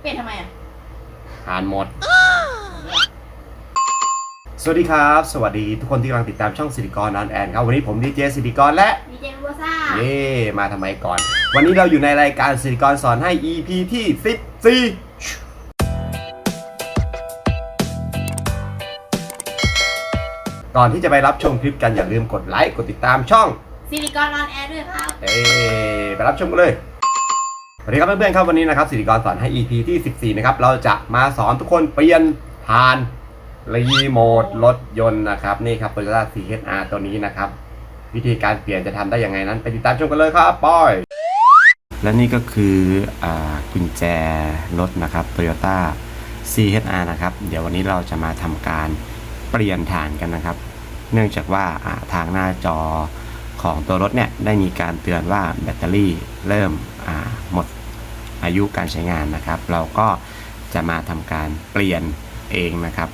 เปลี่ยนทำไมอะอ่านหมด สวัสดีครับ สวัสดีทุกคนที่กำลังติดตามช่องสิริกรนอนแอนครับ วันนี้ผมดีเจสิริกรและ ดีเจโรซ่าเย่มาทำไมก่อน วันนี้เราอยู่ในรายการสิริกรสอนให้ EP ที่ 14 ก่อนที่จะไปรับชมคลิปกันอย่าลืมกดไลค์ กดติดตามช่อง ซิลิกอนนอนแอร์ด้วยครับ เอ้ไปรับชมกันเลย สวัสดีครับเพื่อนๆครับวันนี้นะครับสิริกรสอนให้ EP ที่ 14 นะครับ เราจะมาสอนทุกคนเปลี่ยนผ่านรีโมทรถยนต์นะครับ นี่ครับ Toyota CHR ตัวนี้นะครับ วิธีการเปลี่ยนจะทำได้ยังไงนั้น ไปติดตามชมกันเลยครับปอยและนี่ก็คืออกุญแจรถนะครับ Toyota CHR นะครับ เดี๋ยววันนี้เราจะมาทำการเปลี่ยนฐานกันนะครับ เนื่องจากว่าทางหน้าจอของตัวรถเนี่ยได้มีการเตือนว่าแบตเตอรี่เริ่ม หมดอายุการใช้งานนะครับ เราก็จะมาทำการเปลี่ยนเองนะครับ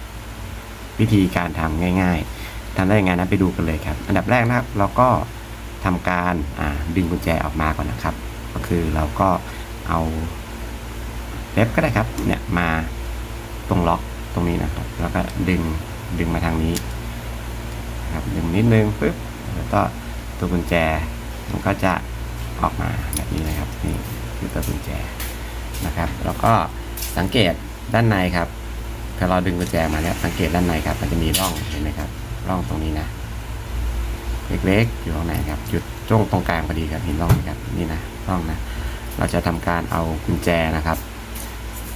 วิธีการทำง่ายๆทำได้ยังไงนะไปดูกันเลยครับ อันดับแรกนะครับเราก็ทำการดึงกุญแจออกมาก่อนนะครับ ก็คือเราก็เอาเล็บก็ได้ครับเนี่ยมาตรงล็อกตรงนี้นะครับ แล้วก็ดึงดึงมาทางนี้ครับดึงนิดนึงปึ๊บแล้วก็ตัวกุญแจมันก็จะ ออกมาแบบนี้นะครับนี่คือตัวกุญแจนะครับ แล้วก็สังเกตด้านในครับถ้าเราดึงกุญแจมาเนี่ยสังเกตด้านในครับ มันจะมีร่องเห็นไหมครับ ร่องตรงนี้นะเล็กๆอยู่ตรงไหนครับจุดจ้งตรงกลางพอดีครับเห็นร่องไหมครับนี่นะร่องนะ เราจะทำการเอากุญแจนะครับ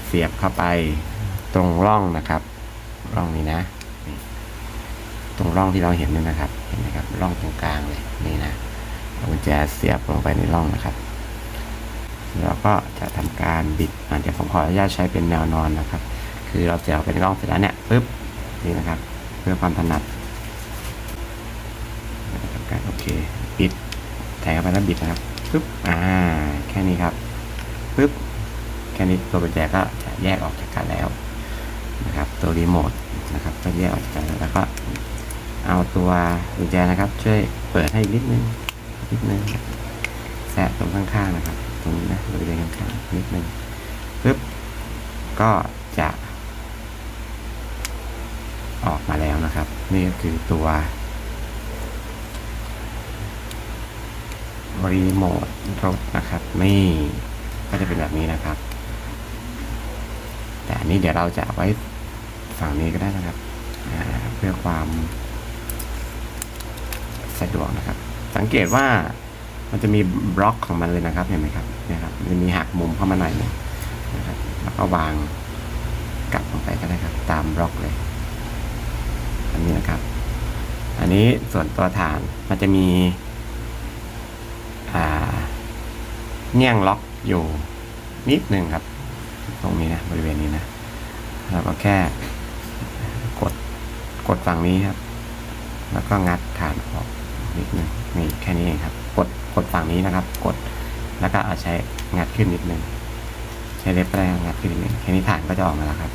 เสียบเข้าไปตรงร่องนะครับ ร่องนี้นะ ตรงร่องที่เราเห็นนี่นะครับ เห็นไหมครับ ร่องตรงกลางเลยนี่นะ กุญแจเสียบลงไปในร่องนะครับแล้วก็จะทำการบิดอาจจะผมขออนุญาตใช้เป็นแนวนอนนะครับ คือเราเสียบไปในร่องเสร็จแล้วเนี่ยปึ๊บนี่นะครับ เพื่อความถนัดทำการโอเคบิดแทงเข้าไปแล้วบิดนะครับปึ๊บอ่าแค่นี้ครับปึ๊บแค่นี้ตัวกุญแจก็จะแยกออกจากกันแล้วนะครับ ตัวรีโมทนะครับก็แยกออกจากกันแล้วแล้วก็เอาตัวกุญแจนะครับ ช่วยเปิดให้นิดนึง นิดนึงแสะตรงข้างๆนะครับ ตรงนี้นะบริเวณข้างๆนิดนึงปึ๊บก็จะ ออกมาแล้วนะครับ นี่ก็คือตัวรีโมทรถนะครับนี่ก็จะเป็นแบบนี้นะครับ แต่อันนี้เดี๋ยวเราจะไว้ฝั่งนี้ก็ได้นะครับ เพื่อความสะดวกนะครับ สังเกตว่ามันจะมีบล็อกของมันเลยนะครับเห็นไหมครับเนี่ยครับจะมีหักมุมเข้ามาหน่อยนึงนะครับแล้วก็วางกลับลงไปก็ได้ครับ ตามบล็อกเลย อันนี้นะครับ อันนี้ส่วนตัวฐานมันจะมีเงี่ยงล็อกอยู่นิดหนึ่งครับ ตรงนี้นะบริเวณนี้นะเราก็แค่กดกดฝั่งนี้ครับ แล้วก็งัดฐานออก นิดนึงนี่แค่นี้เองครับ กดกดฝั่งนี้นะครับ กดแล้วก็เอาใช้งัดขึ้นนิดนึงใช้เล็บก็ได้งัดขึ้นนิดนึงแค่นี้ฐานก็จะออกมาแล้วครับ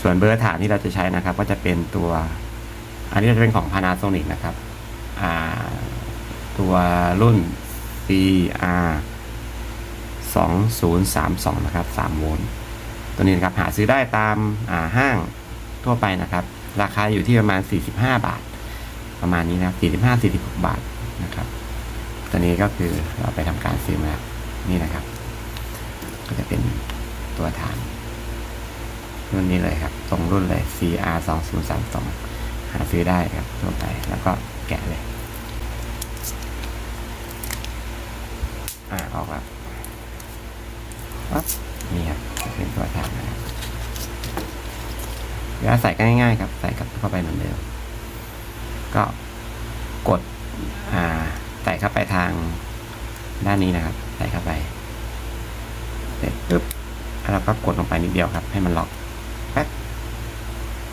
ส่วนเบอร์ฐานที่เราจะใช้นะครับ ก็จะเป็นตัว อันนี้จะเป็นของ Panasonic นะครับตัวรุ่น CR 2032 นะครับ 3 โวลต์ ตัวนี้นะครับ หาซื้อได้ตามาห้างทั่วไปนะครับ ราคาอยู่ที่ประมาณ 45 บาท ประมาณนี้นะครับ45 46 บาทนะครับ ตัวนี้ก็คือเราไปทำการซื้อมานี่นะครับ ก็จะเป็นตัวฐานรุ่นนี้เลยครับตรงรุ่นเลย CR 2032หาซื้อได้ครับทั่วไปแล้วก็แกะเลย อ่าออกแล้วปั๊บนี่ครับเป็นตัวฐานนะครับเวลาใส่ก็ง่ายๆครับ ใส่กลับเข้าไปเหมือนเดิม ก็กด R ใส่เข้าไปทางด้านนี้นะครับ ใส่เข้าไปเสร็จปุ๊บแล้วก็กดลงไปนิดเดียวครับ ให้มันล็อกแป๊บ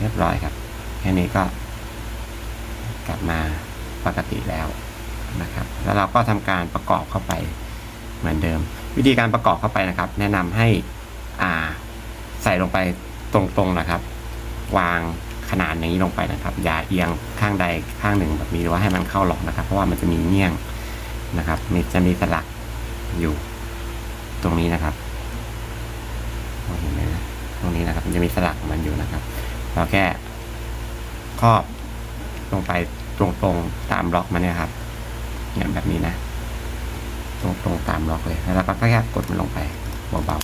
เรียบร้อยครับ แค่นี้ก็กลับมาปกติแล้วนะครับ แล้วเราก็ทำการประกอบเข้าไปเหมือนเดิม วิธีการประกอบเข้าไปนะครับ แนะนำให้อ่าใส่ลงไปตรงๆนะครับ วาง ขนาดอย่างนี้ลงไปนะครับ อย่าเอียงข้างใดข้างหนึ่งแบบนี้หรือว่าให้มันเข้าหลอกนะครับ เพราะว่ามันจะมีเงี่ยงนะครับมีจะมีสลักอยู่ตรงนี้นะครับมองเห็นไหมนะตรงนี้นะครับ มันจะมีสลักมันอยู่นะครับ เราแค่ครอบลงไปตรงๆตามล็อกมันเนี่ยครับเนี่ยแบบนี้นะ ตรงๆตามล็อกเลยแล้วเราก็แค่กดมันลงไปเบา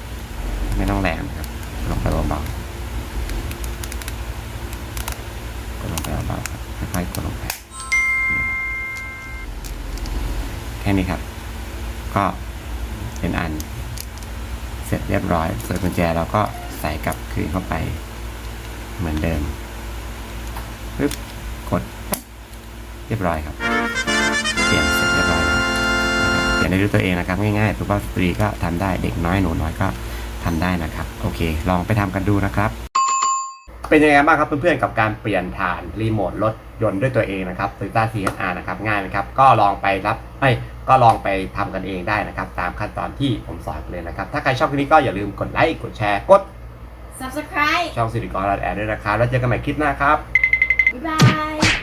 ๆไม่ต้องแรงนะครับ ลงไปเบาๆ กดลงไปเบาๆครับค่อยๆกดลงไปแค่นี้ครับ ก็เป็นอันเสร็จเรียบร้อย ส่วนกุญแจเราก็ใส่กลับคืนเข้าไปเหมือนเดิมปึ๊บกดเรียบร้อยครับเปลี่ยนเสร็จเรียบร้อยแล้วเปลี่ยนได้ด้วยตัวเองนะครับง่ายๆสุภาพสตรีก็ทำได้เด็กน้อยหนูน้อยก็ทำได้นะครับ โอเค ลองไปทำกันดูนะครับ เป็นยังไงบ้างครับเพื่อนๆกับการเปลี่ยนฐานรีโมทรถยนต์ด้วยตัวเองนะครับ Toyota CHR นะครับง่ายไหมครับ ก็ลองไปรับไม่ ก็ลองไปทำกันเองได้นะครับ ตามขั้นตอนที่ผมสอนไปเลยนะครับ ถ้าใครชอบคลิปนี้ก็อย่าลืมกดไลค์กดแชร์กด subscribe ช่องสิริกรรัดแอร์ด้วยนะครับแล้วเจอกันใหม่คลิปหน้าครับบ๊ายบาย